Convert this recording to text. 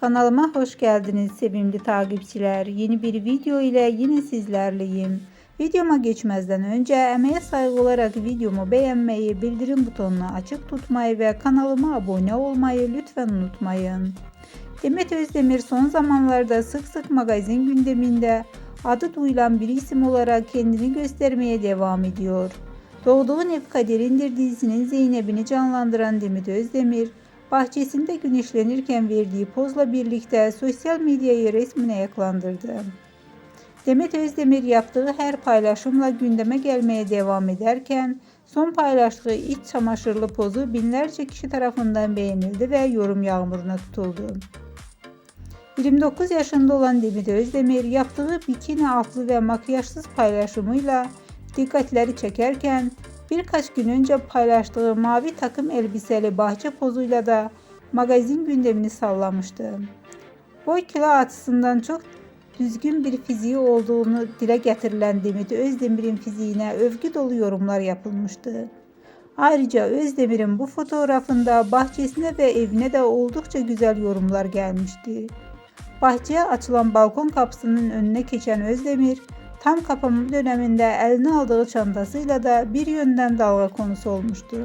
Kanalıma hoş geldiniz sevimli takipçiler. Yeni bir video ile yine sizlerleyim. Videoma geçmezden önce emeğe saygı olarak videomu beğenmeyi, bildirim butonunu açık tutmayı ve kanalıma abone olmayı lütfen unutmayın. Demet Özdemir son zamanlarda sık sık magazin gündeminde adı duyulan bir isim olarak kendini göstermeye devam ediyor. Doğduğun Ev Kaderindir dizisinin Zeynep'ini canlandıran Demet Özdemir, bahçesinde güneşlenirken verdiği pozla birlikte sosyal medyayı resmine yaklandırdı. Demet Özdemir yaptığı her paylaşımla gündeme gelmeye devam ederken son paylaştığı iç çamaşırlı pozu binlerce kişi tarafından beğenildi ve yorum yağmuruna tutuldu. 29 yaşında olan Demet Özdemir yaptığı bikini altlı ve makyajsız paylaşımıyla dikkatleri çekerken birkaç gün önce paylaştığı mavi takım elbiseli bahçe pozuyla da magazin gündemini sallamıştı. Boy kilo açısından çok düzgün bir fiziği olduğunu dile getirilen Demet Özdemir'in fiziğine övgü dolu yorumlar yapılmıştı. Ayrıca Özdemir'in bu fotoğrafında bahçesine ve evine de oldukça güzel yorumlar gelmişti. Bahçeye açılan balkon kapısının önüne geçen Özdemir, tam kapama döneminde eline aldığı çantasıyla da bir yönden dalga konusu olmuştu.